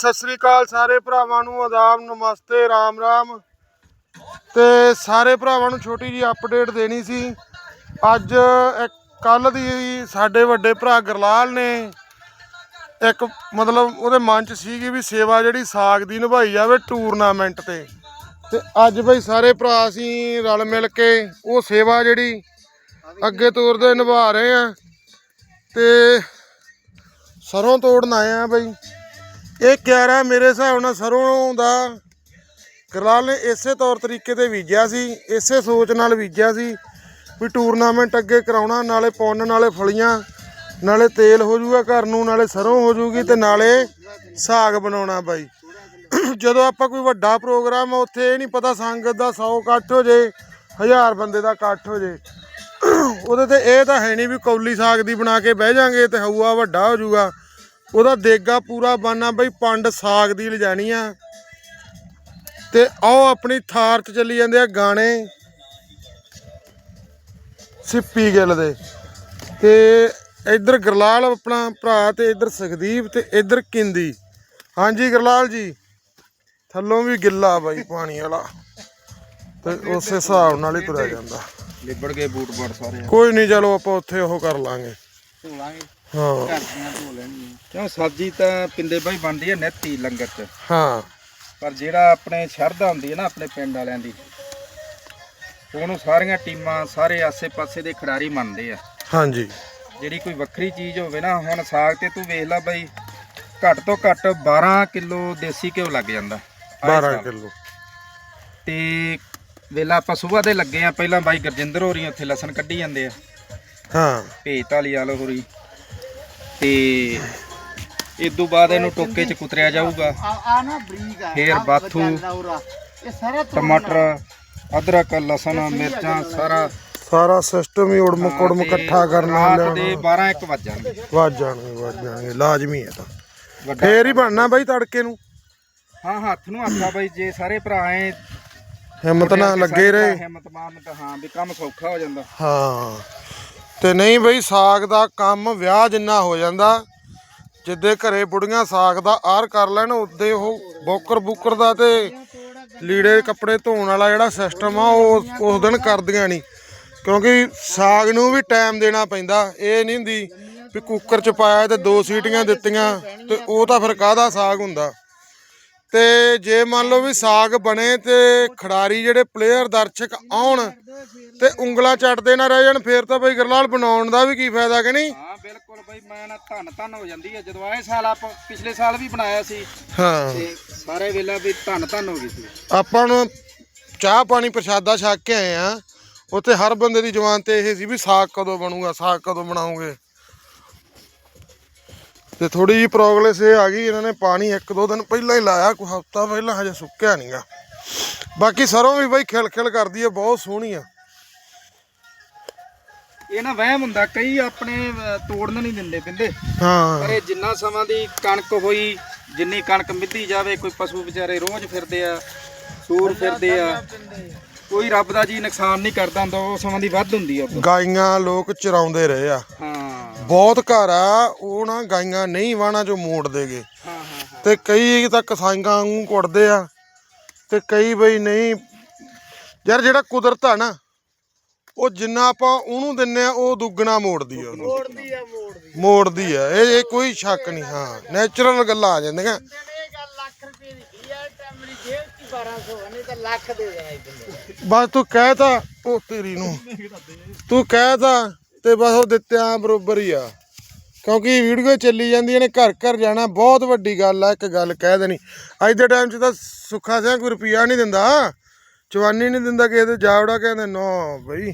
ਸਤਿ ਸ੍ਰੀ ਅਕਾਲ ਸਾਰੇ ਭਰਾਵਾਂ ਨੂੰ, ਆਦਾਬ, ਨਮਸਤੇ, ਰਾਮ ਰਾਮ। ਤੇ ਸਾਰੇ ਭਰਾਵਾਂ ਨੂੰ ਛੋਟੀ ਜੀ ਅਪਡੇਟ ਦੇਣੀ ਸੀ। ਅੱਜ ਕੱਲ ਦੀ ਸਾਡੇ ਵੱਡੇ ਭਰਾ ਗਰਲਾਲ ਨੇ ਇੱਕ ਮਤਲਬ ਉਹਦੇ ਮਨ ਚ ਸੀਗੀ ਵੀ ਸੇਵਾ ਜਿਹੜੀ ਸਾਗ ਦੀ ਨਿਭਾਈ ਜਾਵੇ ਟੂਰਨਾਮੈਂਟ ਤੇ। ਤੇ ਅੱਜ ਬਈ ਸਾਰੇ ਭਰਾ ਅਸੀਂ ਰਲ ਮਿਲ ਕੇ ਉਹ ਸੇਵਾ ਜਿਹੜੀ ਅੱਗੇ ਤੋਰਦੇ ਨਿਭਾ ਰਹੇ ਆ। ਤੇ ਸਰੋਂ ਤੋੜਨ ਆਏ ਆ ਬਈ। ਇਹ ਕਿਆਰਾ ਮੇਰੇ ਹਿਸਾਬ ਨਾਲ ਸਰੋਂ ਦਾ ਗਰਲਾਲ ਨੇ ਇਸੇ ਤੌਰ ਤਰੀਕੇ ਤੇ ਬੀਜਿਆ ਸੀ, ਇਸੇ ਸੋਚ ਨਾਲ ਬੀਜਿਆ ਸੀ ਵੀ ਟੂਰਨਾਮੈਂਟ ਅੱਗੇ ਕਰਾਉਣਾ, ਨਾਲੇ ਪੁੰਨ, ਨਾਲੇ ਫਲੀਆਂ, ਨਾਲੇ ਤੇਲ ਹੋ ਜਾਊਗਾ ਘਰ ਨੂੰ, ਨਾਲੇ ਸਰੋਂ ਹੋ ਜਾਊਗੀ ਤੇ ਨਾਲੇ ਸਾਗ ਬਣਾਉਣਾ ਬਾਈ। ਜਦੋਂ ਆਪਾਂ ਕੋਈ ਵੱਡਾ ਪ੍ਰੋਗਰਾਮ ਆ, ਉੱਥੇ ਇਹ ਨਹੀਂ ਪਤਾ ਸੰਗਤ ਦਾ 100 ਇਕੱਠ ਹੋ ਜੇ 1000 ਬੰਦੇ ਦਾ ਇਕੱਠ ਹੋ ਜੇ। ਉਹਦੇ ਤੇ ਇਹ ਤਾਂ ਹੈ ਨਹੀਂ ਵੀ ਕੌਲੀ ਸਾਗ ਦੀ ਬਣਾ ਕੇ ਬਹਿ ਜਾਾਂਗੇ ਤੇ ਹਊਆ ਵੱਡਾ ਹੋ ਜਾਊਗਾ। ਉਹਦਾ ਦੇਗਾ ਪੂਰਾ ਬਾਨਾ ਬਈ ਪੰਡ ਸਾਗ ਦੀ ਲਿਜਾਣੀ ਆ। ਤੇ ਆਓ ਆਪਣੀ ਥਾਰ 'ਚ ਚੱਲੀ ਜਾਂਦੇ ਆ ਗਾਣੇ। ਸਿੱਪੀ ਗਿੱਲ ਦੇ। ਤੇ ਇੱਧਰ ਗਰਲਾਲ ਆਪਣਾ ਭਰਾ ਤੇ ਇੱਧਰ ਸੁਖਦੀਪ ਤੇ ਇੱਧਰ ਕਿੰਦੀ। ਹਾਂਜੀ ਗਰਲਾਲ ਜੀ ਥੱਲੋਂ ਵੀ ਗਿੱਲਾ ਬਾਈ ਪਾਣੀ ਵਾਲਾ। ਤੇ ਉਸ ਹਿਸਾਬ ਨਾਲ ਹੀ ਤੁਰਿਆ ਜਾਂਦਾ। ਲਿਬੜ ਗਏ ਬੂਟ ਬਾਟ ਸਾਰੇ। ਕੋਈ ਨਹੀਂ ਚਲੋ ਆਪਾਂ ਉੱਥੇ ਉਹ ਕਰ ਲਾਂਗੇ। ਧੋ ਲਾਂਗੇ ਹਾਂ। ਘਰ ਦੀਆਂ ਧੋ ਲੈਣੀਆਂ ਕਿਉਂ? ਸਬਜ਼ੀ ਤਾਂ ਪਿੰਦੇ ਬਾਈ ਬਣਦੀ ਹੈ ਨੈਤੀ ਲੰਗਰ ਚ। ਹਾਂ। ਪਰ ਜਿਹੜਾ ਆਪਣੇ ਸ਼ਰਧਾ ਹੁੰਦੀ ਹੈ ਨਾ ਆਪਣੇ ਪਿੰਡ ਵਾਲਿਆਂ ਦੀ ਉਹਨੂੰ ਸਾਰੀਆਂ ਟੀਮਾਂ ਸਾਰੇ ਆਸੇ-ਪਾਸੇ ਦੇ ਖਿਡਾਰੀ ਮੰਨਦੇ ਆ। ਹਾਂਜੀ। ਜਿਹੜੀ ਕੋਈ ਵੱਖਰੀ ਚੀਜ਼ ਹੋਵੇ ਨਾ ਹੁਣ ਸਾਗ ਤੇ ਤੂੰ ਵੇਖ ਲੈ ਬਾਈ ਘੱਟ ਤੋਂ ਘੱਟ 12 ਕਿਲੋ ਦੇਸੀ ਘਿਓ ਲੱਗ ਜਾਂਦਾ। ਆਏ 12 ਸਾਲ। ਕਿਲੋ। ਤੇ ਵੇਲਾ ਆਪਾਂ ਸਵੇਰ ਦੇ ਲੱਗੇ ਆ ਪਹਿਲਾਂ ਬਾਈ ਗਰਜਿੰਦਰ ਹੋਰੀ ਉੱਥੇ ਲਸਣ ਕੱਢੀ ਜਾਂਦੇ ਆ। ਹਾਂ। ਭੇਜ ਤਾਲੀ ਵਾਲ ਹੋਰੀ। ਤੇ ਇਦੋਂ ਬਾਅਦ ਇਹਨੂੰ ਟੋਕੇ ਚ ਕੁਤਰਿਆ ਜਾਊਗਾ। ਆ ਨਾ ਬਰੀਕ ਆ ਫੇਰ ਬਾਥੂ ਇਹ ਸਾਰਾ ਟਮਾਟਰ ਅਦਰਕ ਲਸਣ ਮਿਰਚਾਂ ਸਾਰਾ। ਸਾਰਾ ਸਿਸਟਮ ਹੀ ਉੜਮ ਕੁੜਮ ਇਕੱਠਾ ਕਰਨਾ ਰਾਤ ਦੇ ਲਿਆਉਣਾ 12 1 ਵੱਜ ਜਾਣਗੇ। ਵੱਜ ਜਾਣਗੇ ਵੱਜ ਜਾਣਗੇ ਲਾਜ਼ਮੀ ਹੈ ਤਾਂ। ਵੱਡਾ ਫੇਰ ਹੀ ਬਣਨਾ ਬਾਈ ਤੜਕੇ ਨੂੰ। ਹਾਂ ਹੱਥ ਨੂੰ ਹੱਥਾ ਬਾਈ ਜੇ ਸਾਰੇ ਭਰਾ ਐ ਹਿੰਮਤ ਨਾਲ ਲੱਗੇ ਰਹੇ। ਹਿੰਮਤ ਮਾਰਨ ਤਾਂ ਹਾਂ ਵੀ ਕੰਮ ਸੌਖਾ ਹੋ ਜਾਂਦਾ। ਹਾਂ। ਤੇ ਨਹੀਂ ਬਈ, ਸਾਗ ਦਾ ਕੰਮ ਵਿਆਹ ਜਿੰਨਾ ਹੋ ਜਾਂਦਾ। ਜਿੱਦੇ ਘਰੇ ਬੁੜੀਆਂ ਸਾਗ ਦਾ ਆਰ ਕਰ ਲੈਣ, ਉਦੇ ਉਹ ਬੋਕਰ ਬੁਕਰ ਦਾ ਤੇ ਲੀੜੇ ਕੱਪੜੇ ਧੋਣ ਵਾਲਾ ਜਿਹੜਾ ਸਿਸਟਮ ਆ, ਉਹ ਉਸ ਦਿਨ ਕਰਦੀਆਂ ਨਹੀਂ। ਕਿਉਂਕਿ ਸਾਗ ਨੂੰ ਵੀ ਟਾਈਮ ਦੇਣਾ ਪੈਂਦਾ। ਇਹ ਨਹੀਂ ਹੁੰਦੀ ਵੀ ਕੁੱਕਰ ਚ ਪਾਇਆ ਤੇ ਦੋ ਸੀਟੀਆਂ ਦਿੱਤੀਆਂ ਤੇ ਉਹ ਤਾਂ ਫਿਰ ਕਾਹਦਾ ਸਾਗ ਹੁੰਦਾ? ਤੇ ਜੇ ਮੰਨ ਲਓ ਵੀ ਸਾਗ ਬਣੇ ਤੇ ਖਿਡਾਰੀ ਜਿਹੜੇ ਪਲੇਅਰ ਦਰਸ਼ਕ ਆਉਣ ਤੇ ਉਂਗਲਾਂ ਚੱਟਦੇ ਨਾ ਰਹਿ ਜਾਣ ਫੇਰ ਤਾਂ ਬਈ ਗਰਲਾਲ ਬਣਾਉਣ ਦਾ ਵੀ ਕੀ ਫਾਇਦਾ ਕਿ ਨਹੀਂ? ਹਾਂ ਬਿਲਕੁਲ ਬਾਈ ਮੈਂ ਨਾ ਧੰਨ ਧੰਨ ਹੋ ਜਾਂਦੀ ਹੈ ਜਦੋਂ ਆਏ ਸਾਲ ਆਪਾਂ ਪਿਛਲੇ ਸਾਲ ਵੀ ਬਣਾਇਆ ਸੀ। ਹਾਂ। ਤੇ ਸਾਰੇ ਵੇਲਾ ਵੀ ਧੰਨ ਧੰਨ ਹੋ ਗਈ ਸੀ। ਆਪਾਂ ਨੂੰ ਚਾਹ ਪਾਣੀ ਪ੍ਰਸ਼ਾਦਾ ਛਕ ਕੇ ਆਏ ਆ। ਉੱਥੇ ਹਰ ਬੰਦੇ ਦੀ ਜ਼ੁਬਾਨ ਤੇ ਇਹ ਸੀ ਵੀ ਸਾਗ ਕਦੋਂ ਬਣੂਗਾ ਸਾਗ ਕਦੋਂ ਬਣਾਉਂਗੇ? ਤੇ ਥੋੜੀ ਜਿਹੀ ਪ੍ਰੋਗਰੈਸ ਇਹ ਆ ਗਈ ਇਹਨਾਂ ਨੇ ਪਾਣੀ ਇੱਕ ਦੋ ਦਿਨ ਪਹਿਲਾਂ ਹੀ ਲਾਇਆ ਕੋਈ ਹਫਤਾ ਪਹਿਲਾਂ ਹਜੇ ਸੁੱਕਿਆ ਨਹੀਂਗਾ ਬਾਕੀ ਸਰੋਂ ਵੀ ਬਈ ਖਿਲ ਖਿਲ ਕਰਦੀ ਹੈ ਬਹੁਤ ਸੋਹਣੀ ਆ। ਇਹ ਨਾ ਵਹਿਮ ਹੁੰਦਾ ਕਈ ਆਪਣੇ ਤੋੜਨ ਨਹੀਂ ਦਿੰਦੇ ਪਿੰਦੇ ਪਰ ਹਾਂ ਇਹ ਜਿੰਨਾ ਸਮਾਂ ਦੀ ਕਣਕ ਹੋਈ ਜਿੰਨੀ ਕਣਕ ਮਿੱਧੀ ਜਾਵੇ ਕੋਈ ਪਸ਼ੂ ਵਿਚਾਰੇ ਰੋਜ਼ ਫਿਰਦੇ ਆ ਸੂਰ ਫਿਰਦੇ ਆ। ਕੋਈ ਰੱਬ ਦਾ ਜੀ ਨੁਕਸਾਨ ਨਹੀਂ ਕਰਦਾ ਹੁੰਦਾ ਉਹ ਸਮਾਂ ਦੀ ਵੱਧ ਹੁੰਦੀ ਆ। ਗਾਈਆਂ ਲੋਕ ਚਰਾਉਂਦੇ ਰਹੇ ਆ। ਹਾਂ। ਬਹੁਤ ਘਰ ਆ ਉਹ ਨਾ ਗਾਈਆਂ ਨਹੀਂ ਵਾਣਾ ਜੋ ਮੋੜ ਦੇਗੇ। ਹਾਂ ਹਾਂ ਤੇ ਕਈ ਤਾਂ ਕਸਾਈਆਂ ਵਾਂਗੂ ਕੁੱਟਦੇ ਆ ਤੇ ਕਈ ਬਈ ਨਹੀਂ। ਯਾਰ ਜਿਹੜਾ ਕੁਦਰਤ ਆ ਨਾ ਉਹ ਜਿੰਨਾ ਆਪਾਂ ਉਹਨੂੰ ਦਿੰਨੇ ਆ ਉਹ ਦੁੱਗਣਾ ਮੋੜਦੀ ਆ ਉਹਨੂੰ। ਮੋੜਦੀ ਆ ਮੋੜਦੀ ਮੋੜਦੀ ਆ। ਇਹ ਇਹ ਕੋਈ ਸ਼ੱਕ ਨਹੀਂ ਹਾਂ। ਨੈਚੁਰਲ ਗੱਲਾਂ ਆ ਜਾਂਦੀਆਂ। ਆ ਤਾਂ ਮੇਰੀ ਜੇਬ 'ਚ 1200 ਨਹੀਂ ਤਾਂ ਬਸ ਉਹ ਤੇਰੀ ਨੂੰ। ਤੂੰ ਕਹਿਤਾ ਤੇ ਬਸ ਉਹ ਦਿੱਤਿਆਂ ਬਰੋਬਰ ਹੀ ਆ। ਕਿਉਂਕਿ ਵੀਡੀਓ ਚੱਲੀ ਜਾਂਦੀਆਂ ਨੇ ਘਰ ਘਰ ਜਾਣਾ, ਬਹੁਤ ਵੱਡੀ ਗੱਲ ਆ, ਇੱਕ ਗੱਲ ਕਹਿ ਦੇਣੀ। ਅੱਜ ਦੇ ਟਾਈਮ 'ਚ ਤਾਂ ਸੁੱਖਾ ਸਿੰਘ ਕੋਈ ਰੁਪਿਆ ਨਹੀਂ ਦਿੰਦਾ। ਚਵਾਨੀ ਨਹੀਂ ਦਿੰਦਾ ਕਿਸੇ ਦੇ, ਜਾਵੜਾ ਕਹਿੰਦੇ, ਨਾ ਬਈ,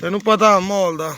ਤੈਨੂੰ ਪਤਾ ਮਾਹੌਲ ਦਾ।